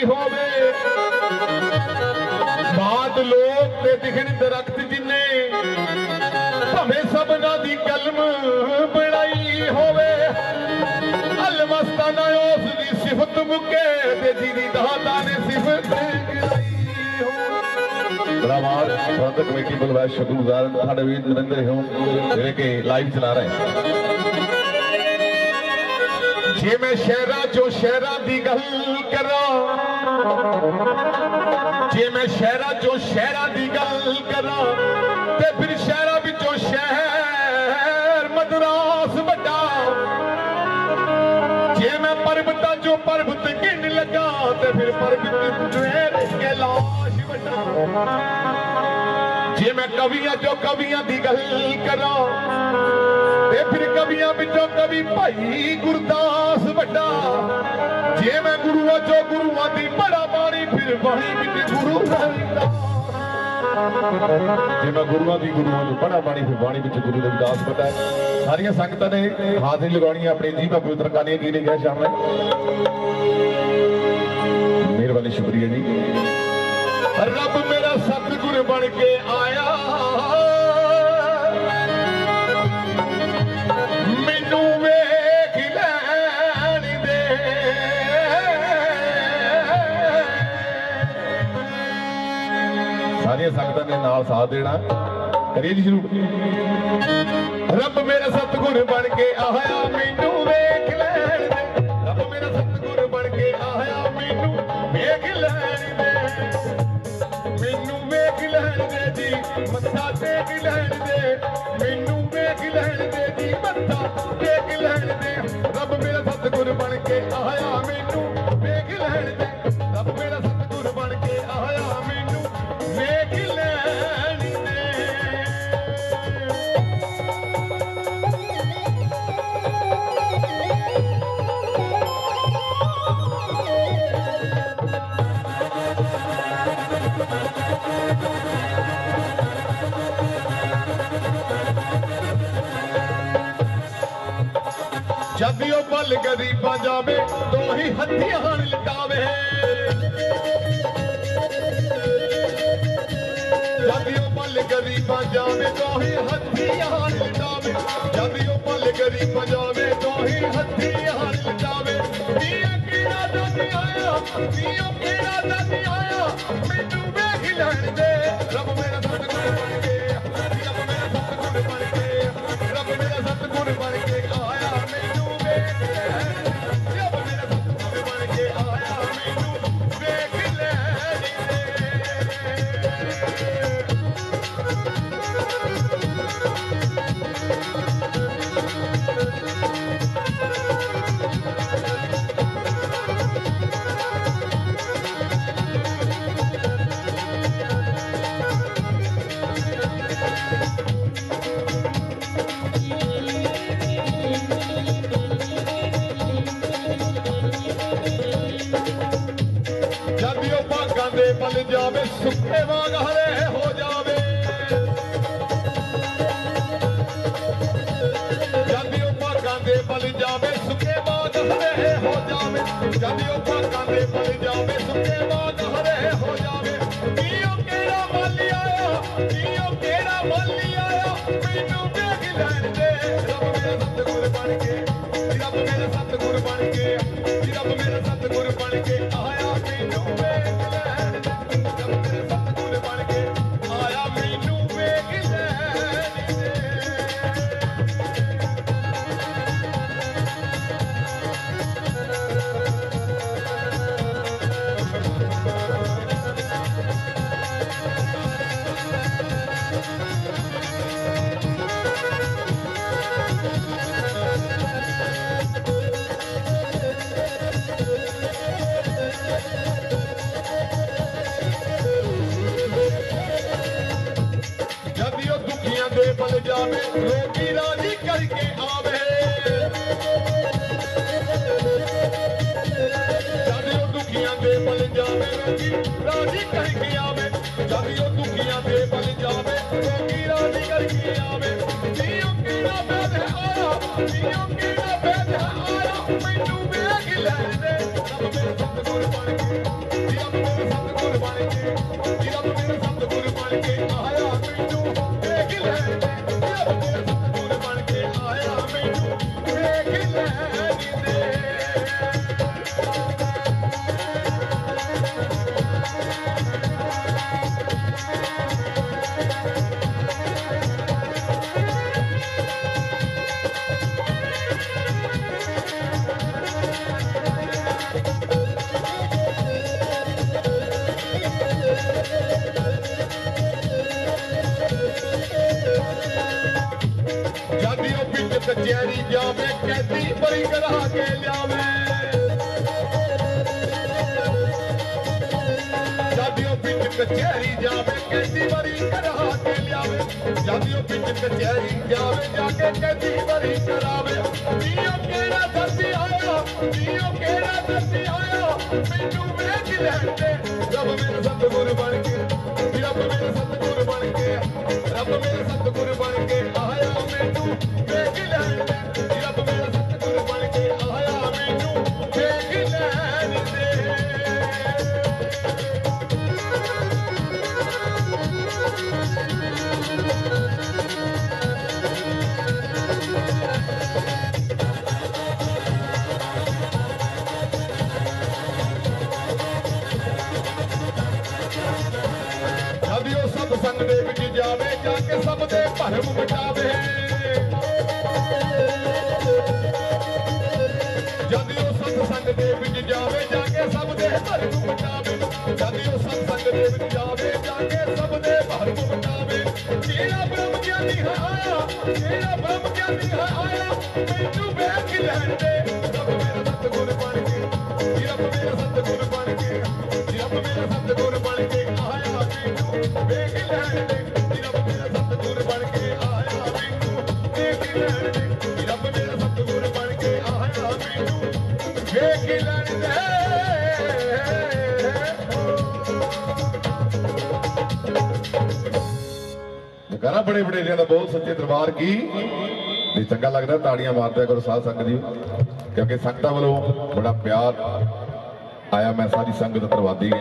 ਲਿਖਾਈ ਹੋਵੇ। ਬਾਦ ਲੋਕ ਤੇ ਦਿਖਣ ਦਰਖਤ ਜਿੰਨੇ, ਭਾਵੇਂ ਸਭਨਾ ਦੀ ਕਲਮ ਬਣਾਈ ਹੋਵੇ। ਅਲਮਸਤਾਨਾ ਉਸ ਦੀ ਸਿਫਤ ਮੁਕੇ ਤੇ ਜਿਹਦੀ ਦਾਤਾ ਨੇ ਸਿਫਤ ਗਿਰਾਈ ਪ੍ਰਬੰਧਕ ਕਮੇਟੀ ਵੱਲੋਂ ਸ਼ੁਕਰਗੁਜ਼ਾਰ ਸਾਡੇ ਵੀਰ ਨਰਿੰਦਰ ਹੋ ਜਿਹੜੇ ਕਿ ਲਾਈਵ ਚਲਾ ਰਹੇ। ਜੇ ਮੈਂ ਸ਼ਹਿਰਾ ਚੋਂ ਸ਼ਹਿਰਾਂ ਦੀ ਗੱਲ ਕਰਾਂ। ਜੇ ਮੈਂ ਸ਼ਹਿਰਾ ਚੋਂ ਸ਼ਹਿਰਾਂ ਦੀ ਗੱਲ ਕਰਾਂ ਤੇ ਫਿਰ ਸ਼ਹਿਰਾਂ ਵਿੱਚੋਂ ਸ਼ਹਿਰ ਮਦਰਾਸ ਵੱਡਾ। ਜੇ ਮੈਂ ਪਰਬਤਾਂ ਚੋਂ ਪਰਬਤ ਗਿਣ ਲੱਗਾ ਤੇ ਫਿਰ ਪਰਬਤ ਜੁਏਰ ਕੈਲਾਸ਼ ਵੱਡਾ। ਜੇ ਮੈਂ ਕਵੀਆਂ ਚੋਂ ਕਵੀਆਂ ਦੀ ਗੱਲ ਕਰਾਂ ਤੇ ਫਿਰ ਕਵੀਆਂ ਵਿੱਚੋਂ ਕਵੀ ਭਾਈ ਗੁਰਦਾਸ ਵੱਡਾ। ਜੇ ਮੈਂ ਗੁਰੂਆਂ ਚੋਂ ਗੁਰੂਆਂ ਦੀ ਬੜਾ ਬਾਣੀ, ਫਿਰ ਬਾਣੀ ਵਿੱਚ ਗੁਰੂ ਰਵਿਦਾਸ। ਜੇ ਮੈਂ ਗੁਰੂਆਂ ਦੀ ਗੁਰੂਆਂ ਨੂੰ ਪੜਾ ਬਾਣੀ, ਫਿਰ ਬਾਣੀ ਵਿੱਚ ਗੁਰੂ ਰਵਿਦਾਸ ਬਤਾ ਸਾਰੀਆਂ ਸੰਗਤਾਂ ਨੇ ਹਾਜ਼ਰੀ ਲਗਾਉਣੀਆਂ ਆਪਣੀ ਜੀਭ, ਪਵਿੱਤਰ ਕਾਲੀਆਂ ਕੀ ਨੇ ਕਿਹਾ ਸ਼ਾਮਲ ਮਿਹਰਬਾਨੀ, ਸ਼ੁਕਰੀਆ ਜੀ। ਰੱਬ ਮੇਰਾ ਸਤਿਗੁਰ ਬਣ ਕੇ ਆਇਆ। ਨੇ ਨਾਲ ਸਾਥ ਦੇਣਾ। ਕਰੀਏ ਜੀ ਸ਼ੁਰੂ ਰੱਬ ਮੇਰਾ ਸਤਿਗੁਰ ਬਣ ਕੇ ਆਇਆ, ਮੈਨੂੰ ਵੇਖ ਲੈਣ ਦੇ। ਰੱਬ ਮੇਰਾ ਸਤਿਗੁਰ ਬਣ ਕੇ ਆਇਆ, ਮੈਨੂੰ ਵੇਖ ਲੈਣ ਦੇ। ਮੈਨੂੰ ਵੇਖ ਲੈਣ ਦੇ ਜੀ, ਮੱਥਾ ਟੇਕ ਲੈਣ ਦੇ। ਮੈਨੂੰ ਵੇਖ ਲੈਣ ਦੇ ਜੀ, ਮੱਥਾ ਟੇਕ ਲੈਣ ਦੇ। ਰੱਬ ਮੇਰਾ ਸਤਿਗੁਰ ਬਣ ਕੇ ਆਇਆ, ਮੈਨੂੰ ਵੇਖ ਲੈਣ ਦੇ। ਜਦ ਉਹ ਬਲ ਗਰੀਬਾਂ ਜਾਵੇ ਦੋ ਹੀ ਹੱਥੀਆਂ ਲਟਾਵੇ ਜਦ ਉਹ ਬਲ ਗਰੀਬਾਂ ਜਾਵੇ ਦੋ ਹੀ ਹੱਥੀਆਂ ਲਟਾਵੇ ਜਦ ਉਹ ਬਲ ਗਰੀਬਾਂ ਜਾਵੇ ਦੋ ਹੀ ਹੱਥੀਆਂ ਲਟਾਵੇ ਪੀਆ ਕਿਹੜਾ ਦੰਦ ਆਇਆ ਪੀਆ ਕਿਹੜਾ ਦੰਦ ਆਇਆ ਮੈਨੂੰ ਵੇਖ ਲੈਣ ਦੇ ਰੱਬ ਭਾਗਾਂ ਜਾਵੇ ਸੁੱਕੇ ਵਾਂਗ ਹਰੇ ਹੋ ਜਾਵੇ। ਜਦ ਉਹ ਭਾਗਾਂ ਦੇ ਬਲ ਜਾਵੇ ਸੁੱਕੇ ਵਾਂਗ ਹਰੇ ਹੋ ਜਾਵੇ। ਜਦ ਉਹ ਭਾਗਾਂ ਦੇ ਬਲ ਜਾਵੇ ਸੁੱਕੇ ਵਾਂਗ ਹਰੇ ਹੋ ਜਾਵੇ। ਕੀ ਉਹ ਕਿਹੜਾ ਮਾਲੀ ਆਇਆ ਕੀ ਉਹ ਕਿਹੜਾ ਮਾਲੀ ਆਇਆ, ਮੈਨੂੰ ਵੇਖ ਲੈਣ ਦੇ। ਰੱਬ ਮੇਰਾ ਸਤਿਗੁਰ ਬਣ ਕੇ, ਰੱਬ ਮੇਰਾ ਸਤਿਗੁਰ ਬਣ ਕੇ, ਰੱਬ ਮੇਰਾ ਸਤਿਗੁਰ ਬਣ ਕੇ ਆਇਆ, ਮੈਨੂੰ ਵੇਖ ਜਾਵੇ ਰੋਟੀ ਰਾਜੀ ਕਰਕੇ ਆਵੇ। ਜਦ ਉਹ ਦੁਖੀਆਂ ਦੇ ਬਲ ਜਾਵੇ ਰੋਗੀ ਰਾਜੀ ਕਰਕੇ ਆਵੇ। ਜਦ ਉਹ ਦੁਖੀਆਂ ਦੇ ਬਲ ਜਾਵੇ ਰੋਗੀ ਰਾਜੀ ਕਰਕੇ ਆਵੇ। ਜੀਓ ਕਿਹੜਾ ਬੈਦ ਆਇਆ ਜੀਓ ਕਿਹੜਾ ਬੈਦ ਕਚਹਿਰੀ ਜਾਵੇ ਕੈਦੀ ਬਰੀ ਕਰਾ ਕੇ ਲਿਆਵੇ। ਜਾਂਦੀ ਉਹ ਵਿੱਚ ਕਚਹਿਰੀ ਜਾਵੇ, ਜਾ ਕੇ ਕੈਦੀ ਬਰੀ ਕਰਾਵੇ। ਜੀਓ ਕਿਹੜਾ ਦਰਦੀ ਆਇਆ ਜੀਓ ਕਿਹੜਾ ਦਰਦੀ ਆਇਆ। ਮੈਨੂੰ ਵੇਖ ਲੈਣ ਦੇ ਰੱਬ ਮੇਰੇ ਸਤਿਗੁਰ ਬਣ ਕੇ, ਰੱਬ ਮੇਰੇ ਸਤਿਗੁਰ ਬਣ ਕੇ, ਰੱਬ ਮੇਰੇ ਸਤਿਗੁਰ ਬਣ ਕੇ ਆਇਆ ਮੈਨੂੰ ਵੇਖ ਲੈਣ ਜਗਾਰਾ ਬੜੇ ਬੜੇ ਜ਼ਿਆਦਾ ਬਹੁਤ ਸੱਚੇ ਦਰਬਾਰ ਕੀ? ਜੇ ਚੰਗਾ ਲੱਗਦਾ ਤਾੜੀਆਂ ਮਾਰਦਿਆ ਕਰੋ ਸਾਧ ਸੰਗਤ ਜੀ। ਕਿਉਂਕਿ ਸੰਗਤਾਂ ਵੱਲੋਂ ਬੜਾ ਪਿਆਰ ਆਇਆ ਮੈਂ ਸਾਰੀ ਸੰਗਤ ਧੰਨਵਾਦੀ ਹਾਂ।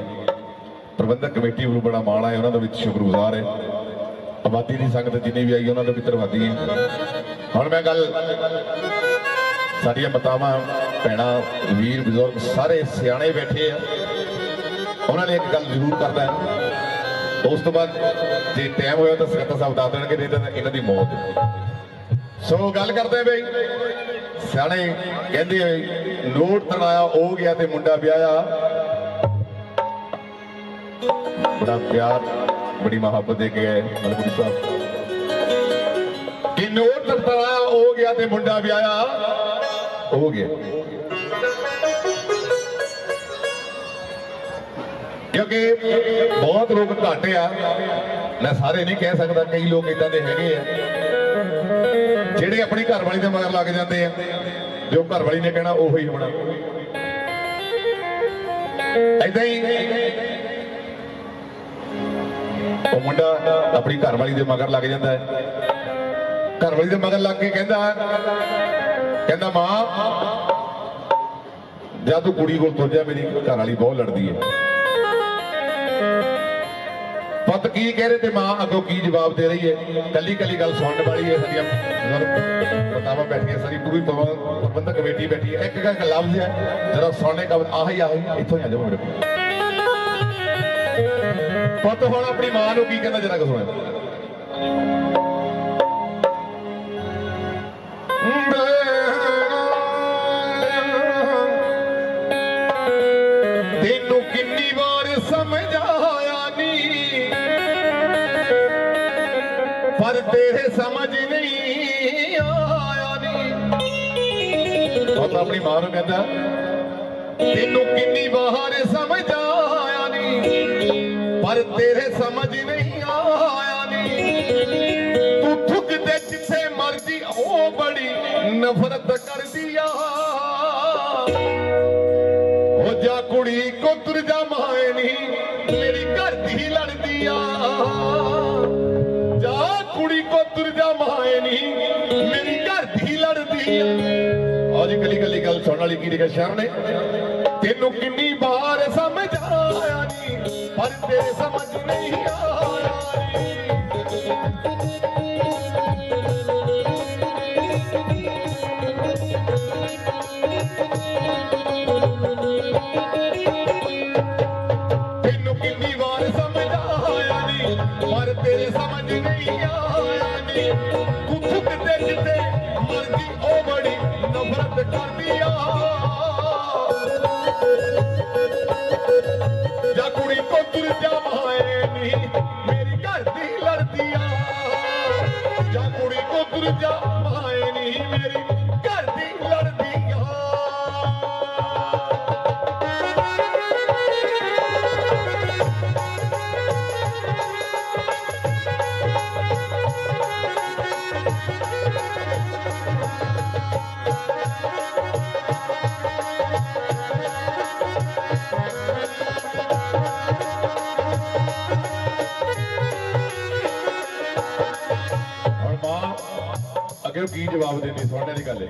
ਪ੍ਰਬੰਧਕ ਕਮੇਟੀ ਵੱਲੋਂ ਬੜਾ ਮਾਣ ਆਇਆ, ਉਹਨਾਂ ਦਾ ਵਿੱਚ ਸ਼ੁਕਰਗੁਜ਼ਾਰ ਹੈ। ਆਬਾਦੀ ਦੀ ਸੰਗਤ ਜਿੰਨੀ ਵੀ ਆਈ, ਉਹਨਾਂ ਦਾ ਵੀ ਧੰਨਵਾਦੀ ਹਾਂ। ਹੁਣ ਮੈਂ ਗੱਲ, ਸਾਡੀਆਂ ਮਾਤਾਵਾਂ, ਭੈਣਾਂ, ਵੀਰ, ਬਜ਼ੁਰਗ ਸਾਰੇ ਸਿਆਣੇ ਬੈਠੇ ਆ। ਉਹਨਾਂ ਨੇ ਇੱਕ ਗੱਲ ਜ਼ਰੂਰ ਕਰਦਾ ਹੈ। ਉਸ ਤੋਂ ਬਾਅਦ ਜੇ ਟਾਈਮ ਹੋਇਆ ਤਾਂ ਸਕੱਤਰ ਸਾਹਿਬ ਦੱਸ ਦੇਣਗੇ, ਨਹੀਂ ਤਾਂ ਇਹਨਾਂ ਦੀ ਮੌਤ। ਸੋ ਗੱਲ ਕਰਦੇ ਬਈ। ਸਿਆਣੇ ਕਹਿੰਦੇ ਨੋਟ ਤੜਾਇਆ ਹੋ ਗਿਆ ਤੇ ਮੁੰਡਾ ਵਿਆਹਿਆ। ਬੜਾ ਪਿਆਰ ਬੜੀ ਮੁਹੱਬਤ ਦੇ ਕੇ ਗਏ ਮਲਕੁੜੀ ਸਾਹਿਬ। ਕਿ ਨੋਟ ਤੜਾਇਆ ਹੋ ਗਿਆ ਤੇ ਮੁੰਡਾ ਵਿਆਹਿਆ। ਹੋ ਗਿਆ। ਕਿਉਂਕਿ ਬਹੁਤ ਲੋਕ ਘੱਟ ਆ। ਮੈਂ ਸਾਰੇ ਨਹੀਂ ਕਹਿ ਸਕਦਾ, ਕਈ ਲੋਕ ਇਦਾਂ ਦੇ ਹੈਗੇ ਆ। ਜਿਹੜੇ ਆਪਣੀ ਘਰ ਵਾਲੀ ਦੇ ਮਗਰ ਲੱਗ ਜਾਂਦੇ ਆ, ਜੋ ਘਰ ਵਾਲੀ ਨੇ ਕਹਿਣਾ ਉਹੀ ਹੋਣਾ। ਏਦਾਂ ਹੀ ਉਹ ਮੁੰਡਾ ਆਪਣੀ ਘਰ ਵਾਲੀ ਦੇ ਮਗਰ ਲੱਗ ਜਾਂਦਾ ਹੈ। ਘਰ ਵਾਲੀ ਦੇ ਮਗਰ ਲੱਗ ਕੇ ਕਹਿੰਦਾ ਕਹਿੰਦਾ, ਮਾਂ, ਜਦ ਤੂੰ ਕੁੜੀ ਕੋਲ ਤੁਰ ਜਾ, ਮੇਰੀ ਘਰ ਵਾਲੀ ਬਹੁਤ ਲੜਦੀ ਹੈ। ਪੁੱਤ ਕੀ ਕਹਿ ਰਹੇ ਤੇ ਮਾਂ? ਅੱਗੋਂ ਕੀ ਜਵਾਬ ਦੇ ਰਹੀ ਹੈ? ਕੱਲੀ ਕੱਲੀ ਗੱਲ ਸੁਣਨ ਵਾਲੀ ਹੈ ਸਾਡੀਆਂ ਬਤਾਵਾ ਬੈਠੀਆਂ, ਸਾਰੀ ਪੂਰੀ ਪ੍ਰਬੰਧਕ ਕਮੇਟੀ ਬੈਠੀ ਹੈ। ਇੱਕ ਇੱਕ ਲਫ਼ਜ਼ ਹੈ ਜਿਹੜਾ ਸੁਣਨੇ ਕਾ ਆਹੀ ਆਹੀ, ਇੱਥੋਂ ਹੀ ਆ ਜਾਓ ਮੇਰੇ ਕੋਲ। ਪੁੱਤ ਹੁਣ ਆਪਣੀ ਮਾਂ ਨੂੰ ਕੀ ਕਹਿੰਦਾ ਜਰਾ ਕੁ ਸੁਣਿਆ ਪਰ ਤੇਰੇ ਸਮਝ ਨਹੀਂ ਆਇਆ ਨੀ। ਤਾਂ ਆਪਣੀ ਮਾਂ ਨੂੰ ਕਹਿੰਦਾ, ਤੈਨੂੰ ਕਿੰਨੀ ਵਾਰ ਸਮਝਾਇਆ ਨੀ। ਪਰ ਤੇਰੇ ਸਮਝ ਨਹੀਂ ਆਇਆ ਨੀ। ਤੂੰ ਥੁੱਕਦੇ ਜਿੱਥੇ ਮਰਜ਼ੀ, ਉਹ ਬੜੀ ਨਫ਼ਰਤ ਕਰਦੀ ਆ। ਉਹ ਜਾ ਕੁੜੀ, ਕੋ ਤੁਰ ਜਾ ਮਾਏ ਨੀ। ਮੇਰੀ ਕੋ ਮਾਏ ਨੀ, ਮੇਰੀ ਘਰ ਦੀ ਲੜਦੀ ਆ। ਜੀ ਕੱਲੀ ਕੱਲੀ ਗੱਲ ਸੁਣਨ ਵਾਲੀ ਕੀ ਲਿਖਿਆ ਸ਼ਹਿਰ ਨੇ? ਤੈਨੂੰ ਕਿੰਨੀ ਵਾਰ ਸਮਝਾਇਆ ਨੀ, ਪਰ ਤੇਰੇ ਸਮਝ ਨਹੀਂ ਆ ਕੁੜੀ ਮਾਂ ਅੱਗੇ ਉਹ ਕੀ ਜਵਾਬ ਦੇਣੀ ਤੁਹਾਡੇ ਦੀ ਗੱਲ ਹੈ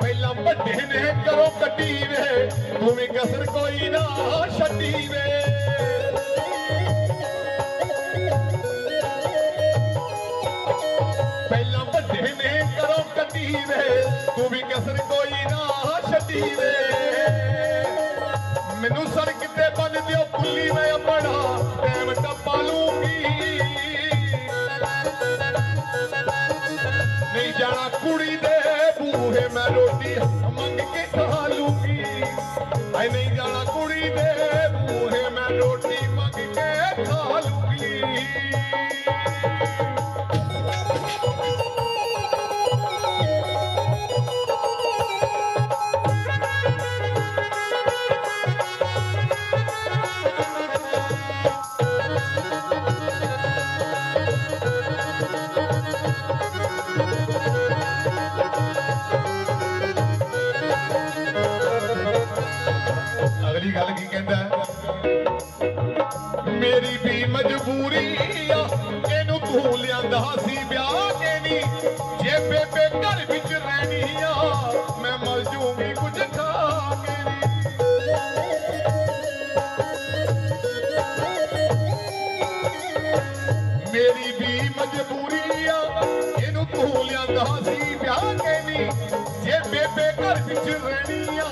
ਪਹਿਲਾਂ ਵੱਡੇ ਨੇ ਕਰੋ ਕੱਢੀ ਵੇ, ਤੂੰ ਵੀ ਕਸਰ ਕੋਈ ਨਾ ਛੱਡੀ ਵੇ। ਪਹਿਲਾਂ ਵੱਡੇ ਨੇ ਕਰੋ ਕੱਢੀ ਵੇ, ਤੂੰ ਵੀ ਕਸਰ ਕੋਈ ਨਾ ਛੱਡੀ ਵੇ। ਮੈਨੂੰ ਸੜਕ ਤੇ ਬੰਨ ਦਿਓ ਪੁੱਲੀ, ਮੈਂ ਆਪਣਾ ਟਾਈਮ ਟੱਪਾ ਲੂੰਗੀ ਨਹੀਂ ਜਾਣਾ ਕੁੜੀ ਦੇ ਬੂਹੇ ਮੈਂ ਰੋਟੀ ਮੰਗ ਮੇਰੀ ਵੀ ਮਜਬੂਰੀ ਆ। ਇਹਨੂੰ ਤੂੰ ਲਿਆਂਦਾ ਸੀ ਵਿਆਹ ਕੇ ਨਹੀਂ ਜੇ ਬੇਬੇ ਘਰ ਵਿੱਚ ਰਹਿਣੀ ਆ, ਮੈਂ ਮਰ ਜੂੰਗੀ ਕੁਝ ਖਾ ਕੇ ਮੇਰੀ ਵੀ ਮਜਬੂਰੀ ਆ। ਇਹਨੂੰ ਤੂੰ ਲਿਆਂਦਾ ਸੀ ਵਿਆਹ ਕੇ ਨਹੀਂ ਜੇ ਬੇਬੇ ਘਰ ਵਿੱਚ ਰਹਿਣੀ ਆ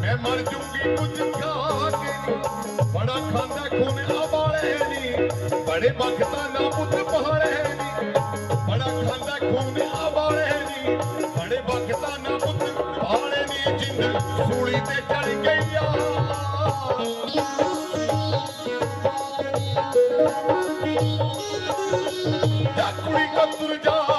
ਮੈਂ ਮਰ ਜੂੰਗੀ ਕੁਝ ਖਾ ਕੇ ਨਹੀਂ ਬੜਾ ਖਾਂਦਾ ਖੂਨ ਆਵਾਲੇ ਨਹੀਂ ਬੜੇ ਬਖਤਾ ਨਾ ਪੁੱਤ ਪਹਾੜੇ ਨਹੀਂ ਬੜਾ ਖਾਂਦਾ ਖੂਨ ਆਵਾਲੇ ਨਹੀਂ ਬੜੇ ਬਖਤਾ ਨਾ ਪੁੱਤ ਪਹਾੜੇ ਨਹੀਂ ਜਿੰਦ ਸੂਲੀ ਤੇ ਚੜ ਗਈ ਆ ਜਾ ਕੁੜੀ ਕੋ ਜਾ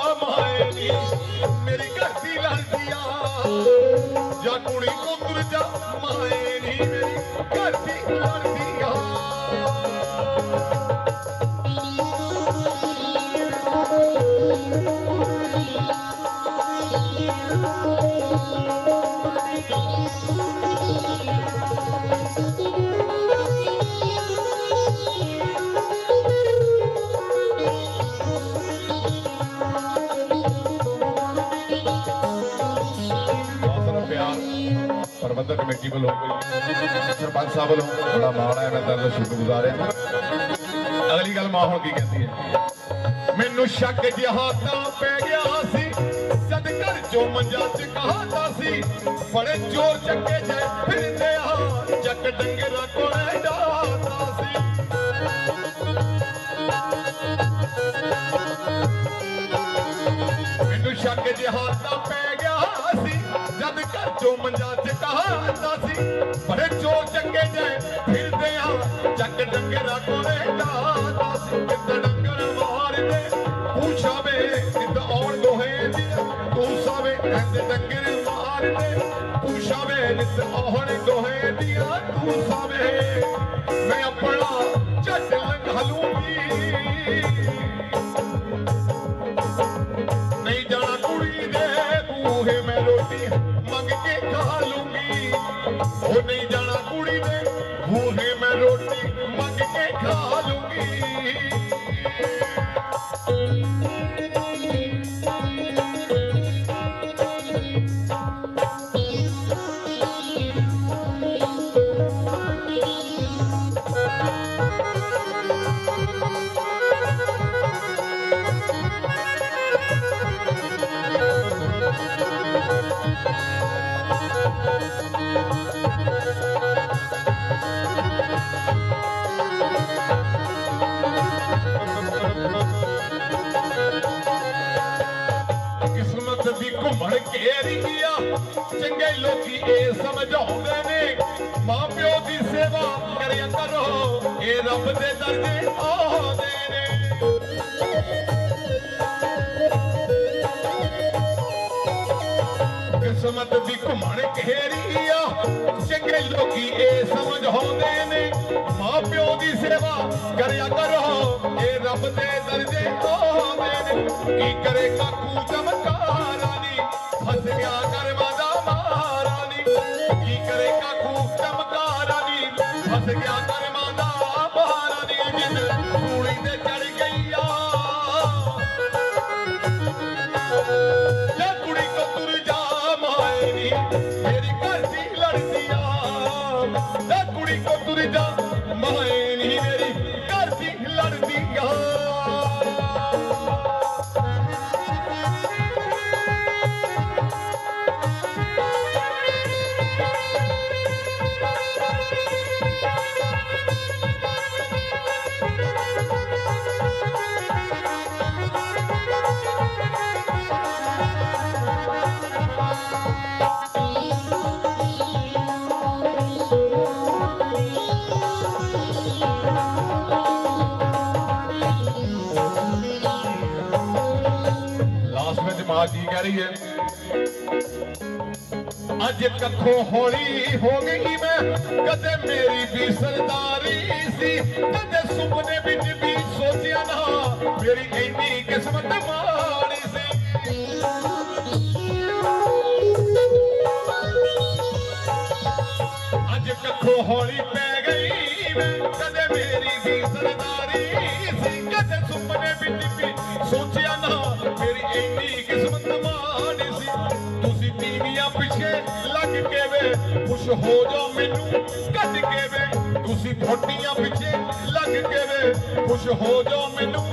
ਪ੍ਰਬੰਧਕ ਕਮੇਟੀ ਵੱਲੋਂ ਸਰਪੰਚ ਸਾਹਿਬ ਵੱਲੋਂ ਬੜਾ ਮਾਣ ਹੈ, ਮੈਂ ਤੁਹਾਨੂੰ ਸ਼ੁਕਰਗੁਜ਼ਾਰ ਹਾਂ। ਅਗਲੀ ਗੱਲ ਮਾਂ ਹੁਣ ਕੀ ਕਹਿੰਦੀ ਹੈ? ਮੈਨੂੰ ਸ਼ੱਕ ਜਿਹਾ ਤਾਂ ਪੈ ਗਿਆ ਸੀ। ਜਦ ਘਰ ਮੰਜਾ ਚ ਕਹਾਤਾ ਸੀ ਬੜੇ ਚੋਰ ਚੱਕੇ ਜੇ ਫਿਰਦੇ ਆ ਚੱਕ ਡੰਗਰਾ ਕੋਲੇ ਜਾਤਾ ਸੀ। ਮੈਨੂੰ ਸ਼ੱਕ ਜਿਹਾ ਪੈ ਗਿਆ ਸੀ, ਜਦ ਘਰ ਚੋਂ ਮੰਜਾ ਚ ਕਹਾਤਾ ਸੀ ਬੜੇ ਚੋਰ ਚੱਕੇ ਜੇ ਫਿਰਦੇ ਆ ਚੱਕ ਡੰਗਰਾ ਕੋਲੇ ਜਾਤਾ ਸਾਵੇ ਇੰਦ ਡੰਗਰ ਮਾਰਦੇ ਪੁੱਛਾਵੇ ਨਿਤ ਆਉਣ ਦੋਹੇ ਦੀ ਤੂੰ ਸਾਵੇ। ਮੈਂ ਆਪਣਾ ਝੱਟ ਲੰਘ ਇਹ ਸਮਝਾਉਂਦੇ ਨੇ, ਮਾਂ ਪਿਓ ਦੀ ਸੇਵਾ ਕਰਿਆ ਕਰੋ ਇਹ ਰੱਬ ਦੇ ਦਰ ਆਉਂਦੇ ਨੇ। ਕਿਸਮਤ ਦੀ ਘੁੰਮਣ ਘੇਰੀ ਆ, ਚੰਗੇ ਲੋਕੀ ਇਹ ਸਮਝਾਉਂਦੇ ਨੇ, ਮਾਂ ਪਿਓ ਦੀ ਸੇਵਾ ਕਰਿਆ ਕਰੋ ਇਹ ਰੱਬ ਦੇ ਦਰਜੇ ਆਉਂਦੇ ਨੇ। ਕੀ ਕਰੇ ਕਾਕੂ ਚਮਕਾਰਾ ਕਹਿ ਰਹੀ ਹੈ। ਅੱਜ ਕੱਖੋਂ ਹੌਲੀ ਹੋ ਗਈ ਮੈਂ। ਕਦੇ ਮੇਰੀ ਵੀ ਸਰਦਾਰੀ ਸੀ, ਕਦੇ ਸੁਪਨੇ ਵਿੱਚ ਵੀ ਸੋਚਿਆ ਨਾ। ਮੇਰੀ ਇੰਨੀ ਕਿਸਮਤ ਮਾੜੀ ਸੀ। ਅੱਜ ਕੱਖੋਂ ਹੌਲੀ ਪੈ ਗਈ ਮੈਂ। ਕਦੇ ਮੇਰੀ ਵੀ ਸਰਦਾਰੀ ਸੀ, ਕਦੇ ਸੁਪਨੇ ਵਿੱਚ ਵੀ ਸੋਚਿਆ ਨਾ। ਮੇਰੀ ਇੰਨੀ ਕਿਸਮਤ ਤੁਸੀਂ ਪਿੱਛੇ ਲੱਗ ਕੇ ਵੇ। ਖੁਸ਼ ਹੋ ਜਾਓ ਮੈਨੂੰ, ਕੱਢ ਕੇ ਵੇ। ਤੁਸੀਂ ਫੋਟੀਆਂ ਪਿੱਛੇ ਲੱਗ ਕੇ ਵੇ। ਖੁਸ਼ ਹੋ ਜਾਓ ਮੈਨੂੰ